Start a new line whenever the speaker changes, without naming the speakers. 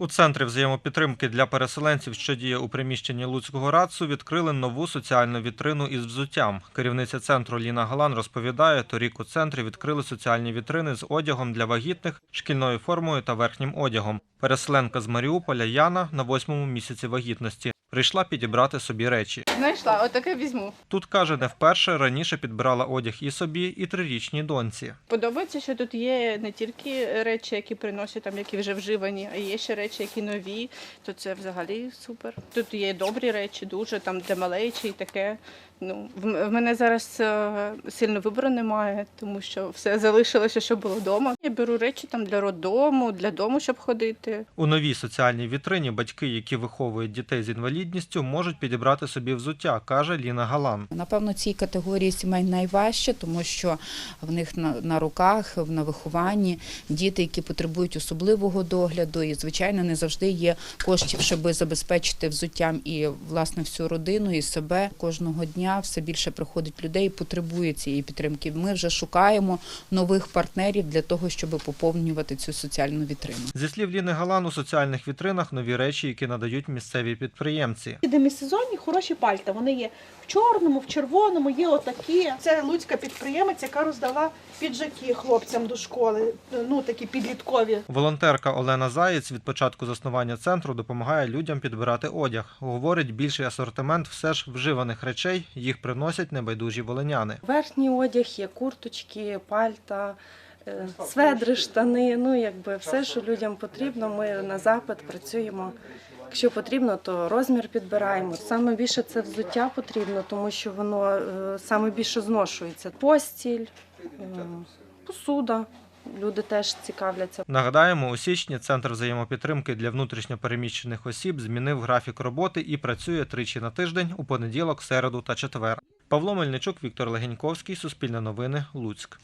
У центрі взаємопідтримки для переселенців, що діє у приміщенні Луцького РАЦУ, відкрили нову соціальну вітрину із взуттям. Керівниця центру Ліна Галан розповідає, торік у центрі відкрили соціальні вітрини з одягом для вагітних, шкільною формою та верхнім одягом. Переселенка з Маріуполя Яна на восьмому місяці вагітності прийшла підібрати собі речі.
Знайшла, отаке візьму.
Тут каже, не вперше раніше підбирала одяг і собі, і трирічній доньці.
Подобається, що тут є не тільки речі, які приносять там, які вже вживані, а є ще речі, які нові. То це взагалі супер. Тут є добрі речі, дуже там для малечі і таке. Ну, в мене зараз е, сильно вибору немає, тому що все залишилося, що було вдома. Я беру речі там для роддому, для дому, щоб ходити.
У новій соціальній вітрині батьки, які виховують дітей з інвалідністю, можуть підібрати собі взуття, каже Ліна Галан.
Напевно, цій категорії сімей найважче, тому що в них на, на руках, на вихованні діти, які потребують особливого догляду, і звичайно не завжди є коштів, щоб забезпечити взуттям і власне всю родину і себе кожного дня. Все більше приходить людей, і потребує цієї підтримки. Ми вже шукаємо нових партнерів для того, щоб поповнювати цю соціальну вітрину.
Зі слів Ліни Галан, у соціальних вітринах нові речі, які надають місцеві підприємці.
Демісезонні хороші пальта. Вони є в чорному, в червоному, є отакі. Це луцька підприємець, яка роздала піджаки хлопцям до школи. Ну такі підліткові.
Волонтерка Олена Заєць від початку заснування центру допомагає людям підбирати одяг. Говорить, більший асортимент все ж вживаних речей їх приносять небайдужі волиняни.
Верхній одяг є курточки, пальта, е, сведри, штани. Ну якби все, що людям потрібно. Ми на запит працюємо. Якщо потрібно, то розмір підбираємо. Саме більше це взуття потрібно, тому що воно е, саме більше зношується. Постіль, е, посуда. Люди теж цікавляться.
Нагадаємо, у січні центр взаємопідтримки для внутрішньопереміщених осіб змінив графік роботи і працює тричі на тиждень у понеділок, середу та четвер. Павло Мельничук, Віктор Легеньковський, Суспільне новини, Луцьк.